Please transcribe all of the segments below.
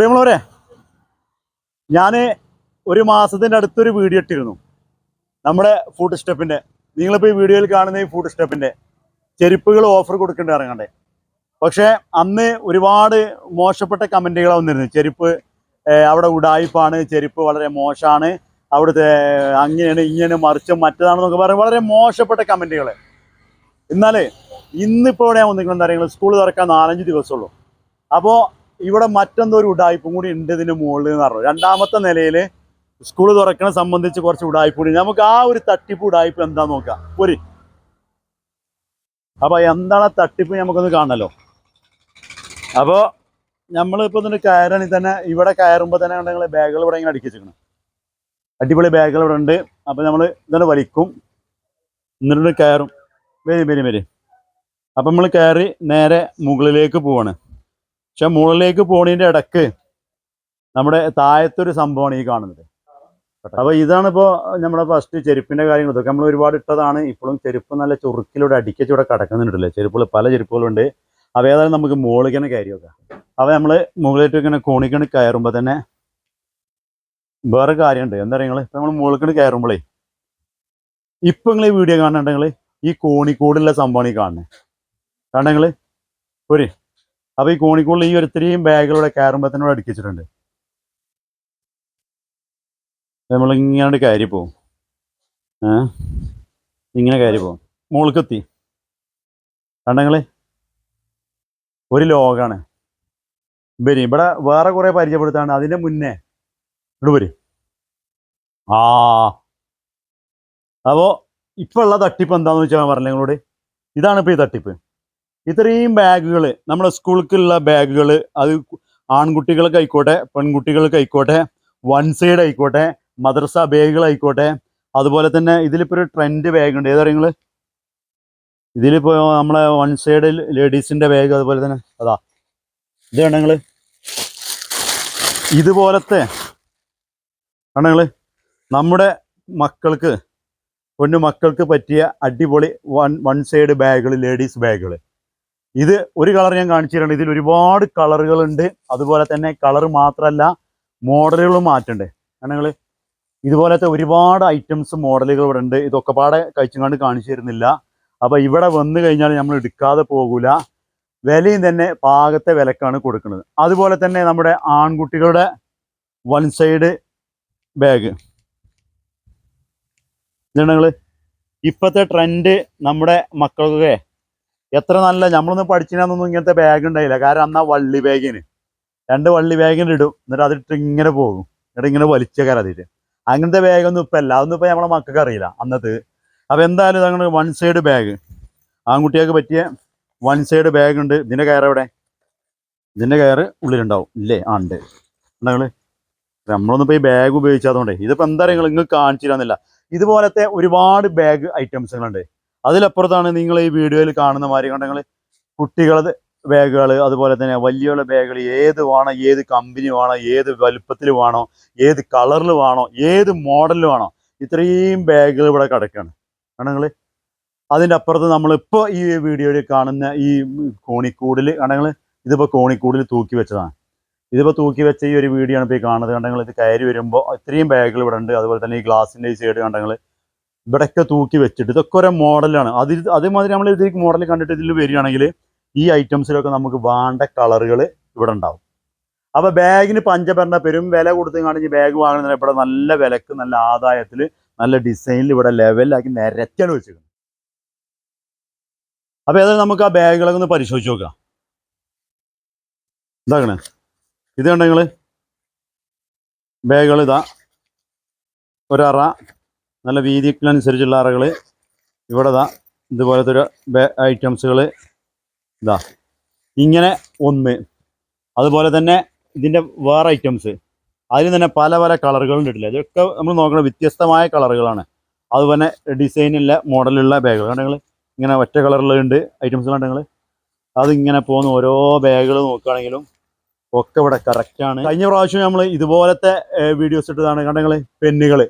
പ്രിയമുള്ളവരെ ഞാൻ ഒരു മാസത്തിന്റെ അടുത്തൊരു വീഡിയോ ഇട്ടിരുന്നു. നമ്മുടെ ഫുഡ് സ്റ്റെപ്പിന്റെ നിങ്ങളിപ്പോൾ ഈ വീഡിയോയിൽ കാണുന്ന ഈ ഫുഡ് സ്റ്റെപ്പിന്റെ ചെരുപ്പുകൾ ഓഫർ കൊടുക്കേണ്ടി ഇറങ്ങണ്ടേ പക്ഷേ അന്ന് ഒരുപാട് മോശപ്പെട്ട കമന്റുകൾ വന്നിരുന്നു. ചെരുപ്പ് അവിടെ ഉടായ്പാണ് ചെരുപ്പ് വളരെ മോശമാണ് അവിടുത്തെ അങ്ങനെയാണ് ഇങ്ങനെ മറിച്ചും മറ്റതാണെന്നൊക്കെ പറയും വളരെ മോശപ്പെട്ട കമന്റുകൾ. എന്നാൽ ഇന്നിപ്പോൾ ഇവിടെ വന്നിരിക്കുന്നത് അറിയുന്നത് സ്കൂൾ തുറക്കാൻ നാലഞ്ച് ദിവസമുള്ളൂ അപ്പോൾ ഇവിടെ മറ്റെന്തോ ഒരു ഉടായ്പും കൂടി ഉണ്ട് ഇതിന് മുകളിൽ എന്ന് പറഞ്ഞു രണ്ടാമത്തെ നിലയിൽ സ്കൂൾ തുറക്കണ സംബന്ധിച്ച് കുറച്ച് ഉടായ്പ കൂടി നമുക്ക് ആ ഒരു തട്ടിപ്പ് ഉടായ്പ എന്താ നോക്കാം. ഒരു. അപ്പൊ എന്താണ് തട്ടിപ്പ് നമുക്കൊന്ന് കാണലോ. അപ്പോൾ നമ്മളിപ്പോൾ ഇതിന് കയറണി തന്നെ ഇവിടെ കയറുമ്പോൾ തന്നെ ഞങ്ങൾ ബാഗുകൾ ഇവിടെ ഇങ്ങനെ അടുക്കി അടിപൊളി ബാഗുകൾ ഇവിടെ ഉണ്ട്. അപ്പോൾ നമ്മൾ ഇതന്നെ വലിക്കും. എന്നിട്ട് കയറും. വരും വരും വരും. അപ്പം നമ്മൾ കയറി നേരെ മുകളിലേക്ക് പോവാണ്. പക്ഷെ മുകളിലേക്ക് പോണതിന്റെ ഇടയ്ക്ക് നമ്മുടെ താഴത്തൊരു സംഭവമാണ് ഈ കാണുന്നത്. അപ്പോൾ ഇതാണ് ഇപ്പോൾ നമ്മുടെ ഫസ്റ്റ് ചെരുപ്പിന്റെ കാര്യങ്ങൾ. ഇതൊക്കെ നമ്മൾ ഒരുപാട് ഇട്ടതാണ്. ഇപ്പോഴും ചെരുപ്പ് നല്ല ചുറുക്കിലൂടെ അടിക്കച്ചൂടെ കിടക്കുന്നുണ്ടല്ലേ? ചെരുപ്പുകൾ പല ചെരുപ്പുകളുണ്ട് അപ്പോൾ ഏതായാലും നമുക്ക് മുകളിലേക്ക് തന്നെ കയറി വെക്കാം അപ്പോൾ നമ്മൾ മുകളിലേക്ക് ഇങ്ങനെ കോണിക്കണ് കയറുമ്പോൾ തന്നെ വേറെ കാര്യമുണ്ട്. എന്താ പറയുക ഇപ്പം നമ്മൾ മുകളിലേക്ക് കയറുമ്പോഴേ ഇപ്പം നിങ്ങൾ ഈ വീഡിയോ കാണുന്നുണ്ടെങ്കിൽ ഈ കോണിക്കൂടുള്ള സംഭവമാണ് ഈ കാണുന്നത്. കാണുന്നെങ്കിൽ നിങ്ങൾ ഒരു അപ്പോൾ ഈ കോണിക്കുള്ളിൽ ഈ ഒരിത്രയും തന്നെ നമ്മൾ അടുക്കിച്ചിട്ടുണ്ട് നമ്മളിങ്ങനെ കയറി പോവും ഏ? ഇങ്ങനെ കയറി പോവും മുകൾക്കെത്തി കണ്ടങ്ങൾ ഒരു ലോകാണ്. വരും ഇവിടെ വേറെ കുറേ പരിചയപ്പെടുത്താണ് അതിന്റെ മുന്നേ ഇവിടെ വരും. ആ. അപ്പോൾ ഇപ്പോൾ ഉള്ള തട്ടിപ്പ് എന്താണെന്ന് വെച്ചാൽ പറഞ്ഞില്ല നിങ്ങളോട്. ഇതാണ് ഇപ്പോൾ ഈ തട്ടിപ്പ്. ഇത്രയും ബാഗുകൾ നമ്മുടെ സ്കൂൾക്കുള്ള ബാഗുകൾ അത് ആൺകുട്ടികൾക്ക് ആയിക്കോട്ടെ പെൺകുട്ടികൾക്ക് ആയിക്കോട്ടെ വൺ സൈഡ് ആയിക്കോട്ടെ മദ്രസ ബാഗുകൾ ആയിക്കോട്ടെ അതുപോലെ തന്നെ ഇതിലിപ്പോൾ ഒരു ട്രെൻഡ് ബാഗ് ഉണ്ട്. ഏതാ നിങ്ങൾ ഇതിലിപ്പോൾ നമ്മളെ വൺ സൈഡ് ലേഡീസിന്റെ ബാഗ് അതുപോലെ തന്നെ. അതാ. ഇത് നിങ്ങൾ ഇതുപോലത്തെ നിങ്ങൾ നമ്മുടെ മക്കൾക്ക് പൊന്നു മക്കൾക്ക് പറ്റിയ അടിപൊളി വൺ വൺ സൈഡ് ബാഗുകൾ ലേഡീസ് ബാഗുകൾ ഇത് ഒരു കളർ ഞാൻ കാണിച്ചു ഇതിൽ ഒരുപാട് കളറുകളുണ്ട്. അതുപോലെ തന്നെ കളർ മാത്രമല്ല മോഡലുകളും മാറ്റുണ്ട്. ഞങ്ങൾ ഇതുപോലത്തെ ഒരുപാട് ഐറ്റംസ് മോഡലുകൾ ഇവിടെ ഉണ്ട്. ഇതൊക്കെ പാടെ കഴിച്ചുകൊണ്ട് കാണിച്ചു തരുന്നില്ല. അപ്പോൾ ഇവിടെ വന്നു കഴിഞ്ഞാൽ നമ്മൾ എടുക്കാതെ പോകൂല. വിലയും തന്നെ പാകത്തെ വിലക്കാണ് കൊടുക്കുന്നത്. അതുപോലെ തന്നെ നമ്മുടെ ആൺകുട്ടികളുടെ വൺ സൈഡ് ബാഗ് ഇതാണ് ഇപ്പോഴത്തെ ട്രെൻഡ് നമ്മുടെ മക്കൾക്കൊക്കെ എത്ര നല്ല നമ്മളൊന്നും പഠിച്ചിനൊന്നും ഇങ്ങനത്തെ ബാഗ് ഉണ്ടായില്ല. കാരണം അന്നാ വള്ളി ബാഗിന് രണ്ട് വള്ളി ബാഗിന് ഇടും. എന്നിട്ട് അതിട്ട് ഇങ്ങനെ പോകും. എന്നിട്ട് ഇങ്ങനെ വലിച്ച അതിട്ട് അങ്ങനത്തെ ബാഗൊന്നും ഇപ്പം അല്ല അതൊന്നും ഇപ്പം നമ്മളെ മക്കൾക്ക് അറിയില്ല അന്നത്തെ. അപ്പോൾ എന്തായാലും അങ്ങനെ വൺ സൈഡ് ബാഗ് ആൺകുട്ടികൾക്ക് പറ്റിയ വൺ സൈഡ് ബാഗ് ഉണ്ട്. ഇതിന്റെ കയർ എവിടെ? ഇതിന്റെ കയറ് ഉള്ളിലുണ്ടാവും. ഇല്ലേ? ആ ഉണ്ട്. നിങ്ങൾ നമ്മളൊന്നും ഇപ്പോൾ ഈ ബാഗ് ഉപയോഗിച്ചാതുകൊണ്ടേ ഇതിപ്പോൾ എന്താ നിങ്ങൾ നിങ്ങൾക്ക് കാണിച്ചിരുന്നില്ല ഇതുപോലത്തെ ഒരുപാട് ബാഗ് ഐറ്റംസുകളുണ്ട് അതിലപ്പുറത്താണ് നിങ്ങൾ ഈ വീഡിയോയിൽ കാണുന്ന മാതിരി കണ്ടെങ്കിൽ കുട്ടികളത് ബാഗുകൾ അതുപോലെ തന്നെ വലിയുള്ള ബാഗുകൾ ഏത് വേണം ഏത് കമ്പനി വേണോ ഏത് വലുപ്പത്തിൽ വേണോ ഏത് കളറിൽ വേണോ ഏത് മോഡലിൽ വേണോ ഇത്രയും ബാഗുകൾ ഇവിടെ കിടക്കുകയാണ് കണ്ടെങ്കിൽ അതിന്റെ അപ്പുറത്ത് നമ്മളിപ്പോൾ ഈ വീഡിയോയിൽ കാണുന്ന ഈ കോണിക്കൂടിൽ കണ്ടെങ്കിൽ ഇതിപ്പോൾ കോണിക്കൂടിൽ തൂക്കി വെച്ചതാണ്. ഇതിപ്പോൾ തൂക്കി വെച്ച ഈ ഒരു വീഡിയോ ആണ് ഇപ്പോൾ ഈ കാണുന്നത്. കണ്ടെങ്കിൽ ഇത് കയറി വരുമ്പോൾ ഇത്രയും ബാഗുകൾ ഇവിടെ ഉണ്ട്. അതുപോലെ തന്നെ ഈ ഗ്ലാസിന്റെ ഈ സൈഡ് കണ്ടെങ്കിൽ ഇവിടെയൊക്കെ തൂക്കി വെച്ചിട്ട് ഇതൊക്കെ ഒരു മോഡലാണ്. അതിൽ അതേമാതിരി നമ്മൾ ഇതിലേക്ക് മോഡൽ കണ്ടിട്ട് ഇതിൽ വരികയാണെങ്കിൽ ഈ ഐറ്റംസിലൊക്കെ നമുക്ക് വേണ്ട കളറുകൾ ഇവിടെ ഉണ്ടാവും. അപ്പോൾ ബാഗിന് പഞ്ചഭരണ പെരും വില കൊടുത്ത് കാണിച്ച് ബാഗ് വാങ്ങുന്നതിന് ഇവിടെ നല്ല വിലക്ക് നല്ല ആദായത്തിൽ നല്ല ഡിസൈനിൽ ഇവിടെ ലെവലിലാക്കി നിരത്തിയാണ് വെച്ചിരിക്കുന്നത്. അപ്പോൾ ഏതായാലും നമുക്ക് ആ ബാഗുകളൊക്കെ ഒന്ന് പരിശോധിച്ച് നോക്കാം. എന്താകണേ ഇത് കണ്ടെങ്കിൽ ബാഗുകൾ ഇതാ. ഒരറ. നല്ല വീതിക്കനുസരിച്ചുള്ള അറകൾ ഇവിടെ ഇതാ ഇതുപോലത്തെ ഒരു ഐറ്റംസുകൾ ഇതാ ഇങ്ങനെ ഒന്ന്. അതുപോലെ തന്നെ ഇതിന്റെ വേറെ ഐറ്റംസ്. അതിൽ തന്നെ പല പല കളറുകളുണ്ട് ഇട്ടില്ല ഇതൊക്കെ നമ്മൾ നോക്കണം വ്യത്യസ്തമായ കളറുകളാണ്. അതുപോലെ ഡിസൈനുള്ള മോഡലുള്ള ബാഗുകൾ. കണ്ടെങ്കിൽ ഇങ്ങനെ ഒറ്റ കളറിലുണ്ട്. ഐറ്റംസ് കണ്ടെങ്കിൽ അതിങ്ങനെ പോകുന്ന ഓരോ ബാഗുകൾ നോക്കുകയാണെങ്കിലും ഒക്കെ ഇവിടെ കറക്റ്റാണ് കഴിഞ്ഞ പ്രാവശ്യം നമ്മൾ ഇതുപോലത്തെ വീഡിയോസ് ഇട്ടതാണ്. കണ്ടെങ്കിൽ പെന്നുകൾ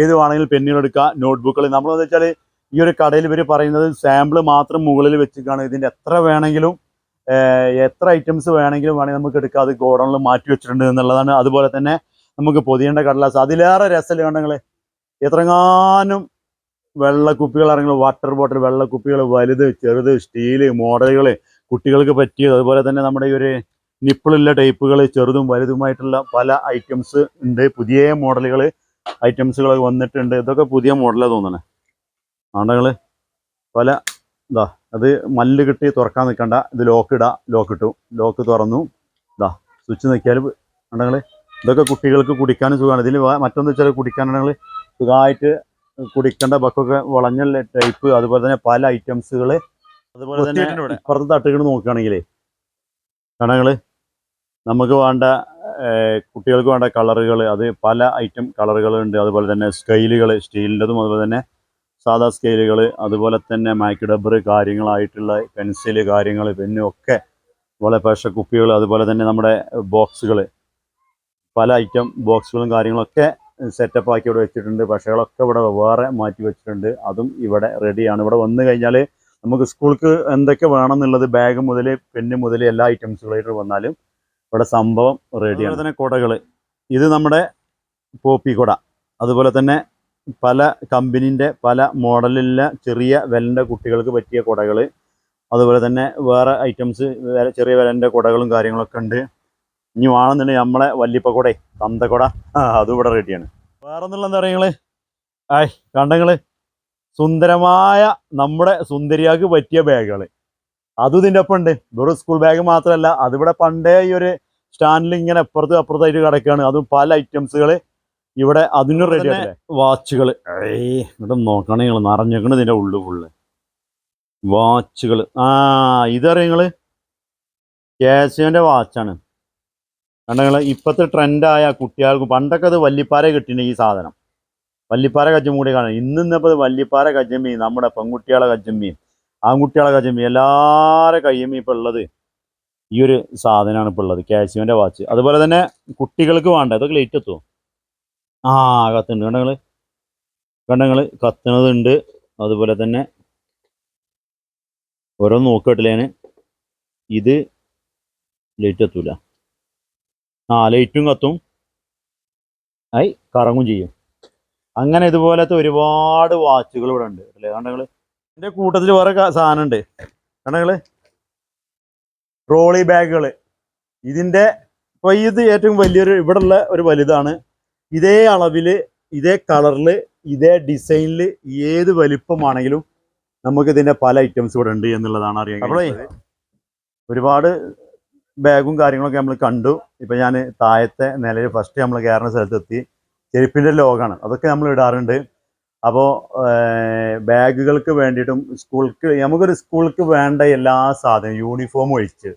ഏത് വേണമെങ്കിലും പെന്നുകൾ എടുക്കുക നോട്ട്ബുക്കുകൾ നമ്മളെന്ന് വെച്ചാൽ ഈ ഒരു കടയിൽ ഇവർ പറയുന്നത് സാമ്പിൾ മാത്രം മുകളിൽ വെച്ചിട്ടാണ്. ഇതിന്റെ എത്ര വേണമെങ്കിലും എത്ര ഐറ്റംസ് വേണമെങ്കിലും വേണമെങ്കിൽ നമുക്ക് എടുക്കാം. അത് ഗോഡൗണിൽ മാറ്റി വെച്ചിട്ടുണ്ട് എന്നുള്ളതാണ്. അതുപോലെ തന്നെ നമുക്ക് പൊതിയേണ്ട കടലാസ്. അതിലേറെ രസമില്ല കണ്ടങ്ങൾ എത്രങ്ങാനും വെള്ളക്കുപ്പികൾ കുപ്പികൾ ഇറങ്ങുന്ന. വാട്ടർ ബോട്ടിൽ വെള്ളക്കുപ്പികൾ വലുത് ചെറുത് സ്റ്റീൽ മോഡലുകൾ കുട്ടികൾക്ക് പറ്റിയത്. അതുപോലെ തന്നെ നമ്മുടെ ഈ ഒരു നിപ്പിളുള്ള ടൈപ്പുകൾ ചെറുതും വലുതുമായിട്ടുള്ള പല ഐറ്റംസ് ഉണ്ട്. പുതിയ മോഡലുകൾ ഐറ്റംസുകൾ വന്നിട്ടുണ്ട്. ഇതൊക്കെ പുതിയ മോഡലാണ് തോന്നണേ. ആണ്ടങ്ങൾ പല ഇതാ അത് മല്ല് കിട്ടി തുറക്കാൻ നിൽക്കണ്ട ഇത് ലോക്ക് ഇടാ ലോക്ക് ഇട്ടു. ലോക്ക് തുറന്നു. ഇതാ സ്വിച്ച് നിൽക്കിയാൽ ആണ്ടങ്ങൾ ഇതൊക്കെ കുട്ടികൾക്ക് കുടിക്കാനും സുഖമാണ്. ഇതിൽ മറ്റൊന്ന് വെച്ചാൽ കുടിക്കാനാണെങ്കിൽ സുഖമായിട്ട് കുടിക്കേണ്ട ബക്കൊക്കെ വളഞ്ഞ ടൈപ്പ്. അതുപോലെ തന്നെ പല ഐറ്റംസുകൾ അതുപോലെ തന്നെ പുറത്ത്. ഇപ്പുറത്ത് തട്ടുകൾ നോക്കുകയാണെങ്കിൽ കണങ്ങൾ നമുക്ക് വേണ്ട കുട്ടികൾക്ക് വേണ്ട കളറുകൾ അത് പല ഐറ്റം കളറുകളുണ്ട്. അതുപോലെ തന്നെ സ്കെയിലുകൾ സ്റ്റീലിന്റെതും അതുപോലെ തന്നെ സാധാ സ്കെയിലുകൾ അതുപോലെ തന്നെ മായ്ക്ക് ഡബർ കാര്യങ്ങളായിട്ടുള്ള പെൻസിൽ കാര്യങ്ങൾ പെന്നും ഒക്കെ അതുപോലെ കുപ്പികൾ അതുപോലെ തന്നെ നമ്മുടെ ബോക്സുകൾ പല ഐറ്റം ബോക്സുകളും കാര്യങ്ങളൊക്കെ സെറ്റപ്പ് ആക്കി ഇവിടെ വെച്ചിട്ടുണ്ട്. പക്ഷേകളൊക്കെ ഇവിടെ വേറെ മാറ്റി വെച്ചിട്ടുണ്ട്. അതും ഇവിടെ റെഡിയാണ് ഇവിടെ വന്നു കഴിഞ്ഞാൽ നമുക്ക് സ്കൂൾക്ക് എന്തൊക്കെ വേണമെന്നുള്ളത് ബാഗ് മുതൽ പെന്ന് മുതൽ എല്ലാ ഐറ്റംസുകളായിട്ട് വന്നാലും ഇവിടെ സംഭവം റെഡിയാണ് അതുപോലെ തന്നെ കുടകൾ ഇത് നമ്മുടെ പോപ്പി കുട. അതുപോലെ തന്നെ പല കമ്പനീന്റെ പല മോഡലിലുള്ള ചെറിയ വിലന്റെ കുട്ടികൾക്ക് പറ്റിയ കുടകൾ അതുപോലെ തന്നെ വേറെ ഐറ്റംസ് ചെറിയ വിലന്റെ കുടകളും കാര്യങ്ങളൊക്കെ ഉണ്ട്. ഇനി വേണമെന്നുണ്ടെങ്കിൽ നമ്മളെ തന്ത കുട. അതും ഇവിടെ റെഡിയാണ് വേറെ ഒന്നുള്ള എന്താ പറയുക ആയ് കണ്ടങ്ങൾ സുന്ദരമായ നമ്മുടെ സുന്ദരിയാക്ക് പറ്റിയ ബാഗുകൾ അതും ഇതിന്റെ ഒപ്പം ഉണ്ട് വെറും സ്കൂൾ ബാഗ് മാത്രമല്ല അതിവിടെ പണ്ടേ ഈ ഒരു സ്റ്റാൻഡിൽ ഇങ്ങനെ അപ്പുറത്ത് അപ്പുറത്തായിട്ട് കിടക്കുകയാണ്. അതും പല ഐറ്റംസുകൾ ഇവിടെ അതിനും റെഡി വാച്ചുകൾ ഏയ് ഇങ്ങോട്ട് നോക്കണേ നിങ്ങൾ നിറഞ്ഞേക്കണ ഇതിന്റെ ഉള്ളു ഫുള്ള് വാച്ചുകൾ ആ ഇതറിയ നിങ്ങൾ കാസിയോന്റെ വാച്ചാണ് കണ്ടങ്ങൾ ഇപ്പോഴത്തെ ട്രെൻഡായ കുട്ടികൾക്ക് പണ്ടൊക്കെ അത് വല്ലിപ്പാര കിട്ടിയിട്ടുണ്ട് ഈ സാധനം. വല്ലിപ്പാര കൂടി കാണാം. ഇന്ന് ഇന്നിപ്പോൾ ഇത് വല്ലിപ്പാര കജ്ജമ്മീൻ നമ്മുടെ പെൺകുട്ടികളെ കജ്ജമ്മയും ആൺകുട്ടികളെ കച്ചമ്പി എല്ലാവരുടെ കയ്യും ഇപ്പോൾ ഉള്ളത് ഈ ഒരു സാധനമാണ് ഇപ്പോൾ ഉള്ളത്. കാൽസ്യമിന്റെ വാച്ച്. അതുപോലെ തന്നെ കുട്ടികൾക്ക് വേണ്ട? ഇതൊക്കെ ലേറ്റ് എത്തുമോ ആ കത്തുണ്ട് കണ്ടങ്ങൾ കണ്ടങ്ങൾ കത്തുന്നതുണ്ട്. അതുപോലെ തന്നെ ഓരോ നോക്കിട്ടില്ലേന്? ഇത് ലൈറ്റ് എത്തൂല. ആ ലൈറ്റും കത്തും. ആയി കറങ്ങും ചെയ്യും. അങ്ങനെ ഇതുപോലത്തെ ഒരുപാട് വാച്ചുകൾ ഇവിടെ ഉണ്ട്. അല്ലേ? കണ്ടങ്ങൾ എന്റെ കൂട്ടത്തിൽ വേറെ ക- സാധനം ഉണ്ട് കണ്ടങ്ങൾ ട്രോളി ബാഗുകൾ ഇതിന്റെ ഇപ്പോൾ ഇത് ഏറ്റവും വലിയൊരു ഇവിടെ ഉള്ള ഒരു വലുതാണ്. ഇതേ അളവിൽ ഇതേ കളറിൽ ഇതേ ഡിസൈനിൽ ഏത് വലിപ്പമാണെങ്കിലും നമുക്ക് ഇതിന്റെ പല ഐറ്റംസ് ഇവിടെ ഉണ്ട് എന്നുള്ളതാണ് അറിയാൻ അപ്പോഴേ ഒരുപാട് ബാഗും കാര്യങ്ങളൊക്കെ നമ്മൾ കണ്ടു. ഇപ്പം ഞാൻ താഴത്തെ നിലയിൽ ഫസ്റ്റ് നമ്മൾ കയറുന്ന സ്ഥലത്തെത്തി. ചെരുപ്പിന്റെ ലോകാണ് അതൊക്കെ നമ്മൾ ഇടാറുണ്ട്. അപ്പോൾ ബാഗുകൾക്ക് വേണ്ടിയിട്ടും സ്കൂൾക്ക് നമുക്കൊരു സ്കൂൾക്ക് വേണ്ട എല്ലാ സാധനവും യൂണിഫോം ഒഴിച്ച്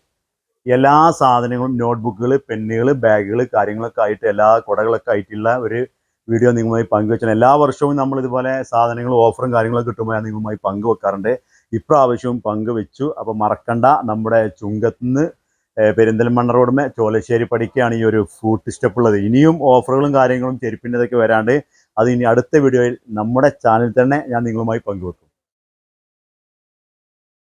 എല്ലാ സാധനങ്ങളും നോട്ട്ബുക്കുകൾ പെന്നുകൾ ബാഗുകൾ കാര്യങ്ങളൊക്കെ ആയിട്ട് എല്ലാ കുടകളൊക്കെ ആയിട്ടുള്ള ഒരു വീഡിയോ നിങ്ങളുമായി പങ്കുവെച്ചാൽ എല്ലാ വർഷവും നമ്മൾ ഇതുപോലെ സാധനങ്ങൾ ഓഫറും കാര്യങ്ങളും കിട്ടുമ്പോൾ ഞാൻ നിങ്ങളുമായി പങ്കുവെക്കാറുണ്ട്. ഇപ്രാവശ്യവും പങ്കുവെച്ചു. അപ്പോൾ മറക്കണ്ട. നമ്മുടെ ചുങ്കത്തുനിന്ന് പെരിന്തൽമണ്ണ റോഡുമേ ചോലശ്ശേരി പടിക്കാണ് ഈ ഒരു ഫുഡ് സ്റ്റെപ്പ് ഉള്ളത്. ഇനിയും ഓഫറുകളും കാര്യങ്ങളും ചെരുപ്പിന്റെതൊക്കെ വരാണ്ട് അത് ഇനി അടുത്ത വീഡിയോയിൽ നമ്മുടെ ചാനൽ തന്നെ ഞാൻ നിങ്ങളുമായി പങ്കുവെക്കും.